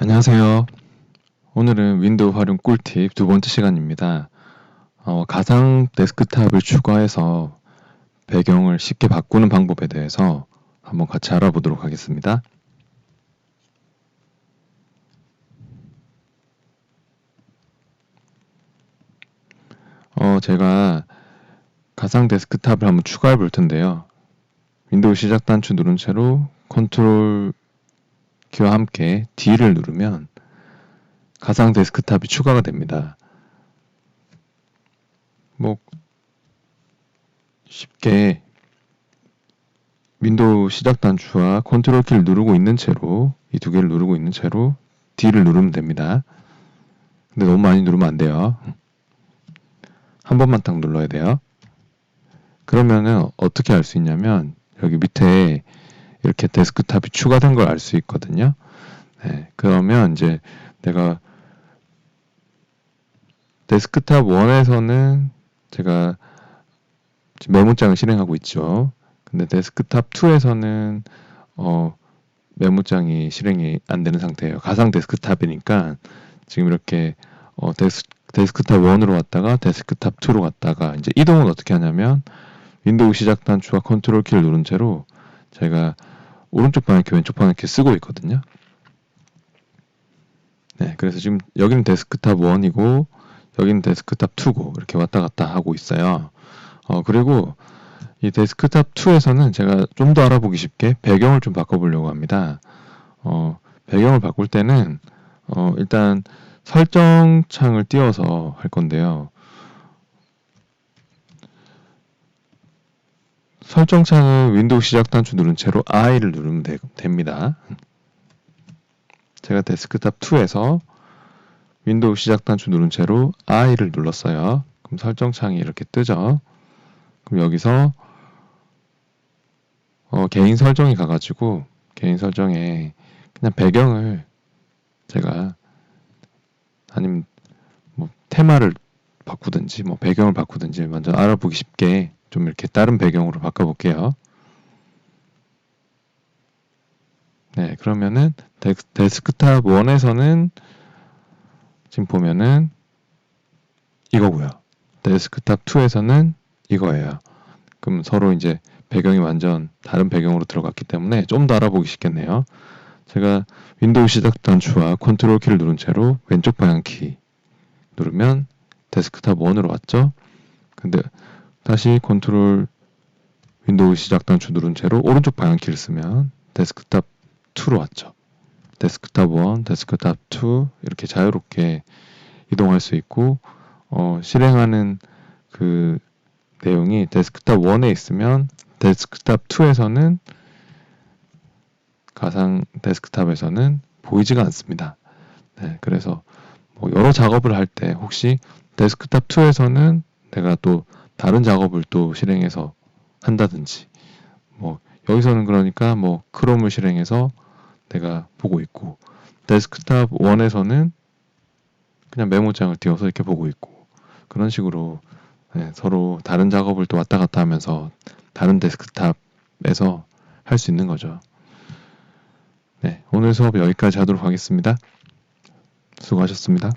안녕하세요. 오늘은 윈도우 활용 꿀팁 두 번째 시간입니다. 어, 가상 데스크탑을 추가해서 배경을 쉽게 바꾸는 방법에 대해서 한번 같이 알아보도록 하겠습니다. 어, 제가 가상 데스크탑을 한번 추가해 볼 텐데요. 윈도우 시작 단추 누른 채로 컨트롤 키와 함께 D를 누르면 가상 데스크탑이 추가가 됩니다. 뭐 쉽게 윈도우 시작 단추와 컨트롤 키를 누르고 있는 채로 이 두 개를 누르고 있는 채로 D를 누르면 됩니다. 근데 너무 많이 누르면 안 돼요. 한 번만 딱 눌러야 돼요. 그러면은 어떻게 알 수 있냐면 여기 밑에 이렇게 데스크탑이 추가된 걸 알 수 있거든요. 네, 그러면 이제 내가 데스크탑 1에서는 제가 메모장을 실행하고 있죠. 근데 데스크탑 2에서는 어, 메모장이 실행이 안 되는 상태예요. 가상 데스크탑이니까 지금 이렇게 어, 데스, 데스크탑 1으로 왔다가 데스크탑 2로 갔다가 이제 이동은 어떻게 하냐면 윈도우 시작 단추와 컨트롤 키를 누른 채로 제가 오른쪽 방향키, 왼쪽 방향키 쓰고 있거든요. 네, 그래서 지금 여기는 데스크탑 1이고 여기는 데스크탑 2고 이렇게 왔다 갔다 하고 있어요. 어, 그리고 이 데스크탑 2에서는 제가 좀 더 알아보기 쉽게 배경을 좀 바꿔보려고 합니다. 어, 배경을 바꿀 때는 어, 일단 설정 창을 띄워서 할 건데요. 설정창은 윈도우 시작 단추 누른 채로 I를 누르면 되, 됩니다. 제가 데스크탑 2에서 윈도우 시작 단추 누른 채로 I를 눌렀어요. 그럼 설정창이 이렇게 뜨죠. 그럼 여기서 어, 개인 설정이 가가지고 개인 설정에 그냥 배경을 제가 아니면 뭐 테마를 바꾸든지 뭐 배경을 바꾸든지 먼저 알아보기 쉽게 좀 이렇게 다른 배경으로 바꿔볼게요. 네, 그러면은 데스크탑 1에서는 지금 보면은 이거고요. 데스크탑 2에서는 이거예요. 그럼 서로 이제 배경이 완전 다른 배경으로 들어갔기 때문에 좀 더 알아보기 쉽겠네요. 제가 윈도우 시작 단추와 컨트롤 키를 누른 채로 왼쪽 방향 키 누르면 데스크탑 1으로 왔죠. 근데 다시 컨트롤 윈도우 시작 단추 누른 채로 오른쪽 방향키를 쓰면 데스크탑 2로 왔죠. 데스크탑 1, 데스크탑 2 이렇게 자유롭게 이동할 수 있고 어, 실행하는 그 내용이 데스크탑 1에 있으면 데스크탑 2에서는 가상 데스크탑에서는 보이지가 않습니다. 네, 그래서 뭐 여러 작업을 할 때 혹시 데스크탑 2에서는 내가 또 다른 작업을 또 실행해서 한다든지 뭐 여기서는 그러니까 뭐 크롬을 실행해서 내가 보고 있고 데스크탑 1에서는 그냥 메모장을 띄워서 이렇게 보고 있고 그런 식으로 네, 서로 다른 작업을 또 왔다 갔다 하면서 다른 데스크탑에서 할 수 있는 거죠. 네, 오늘 수업 여기까지 하도록 하겠습니다. 수고하셨습니다.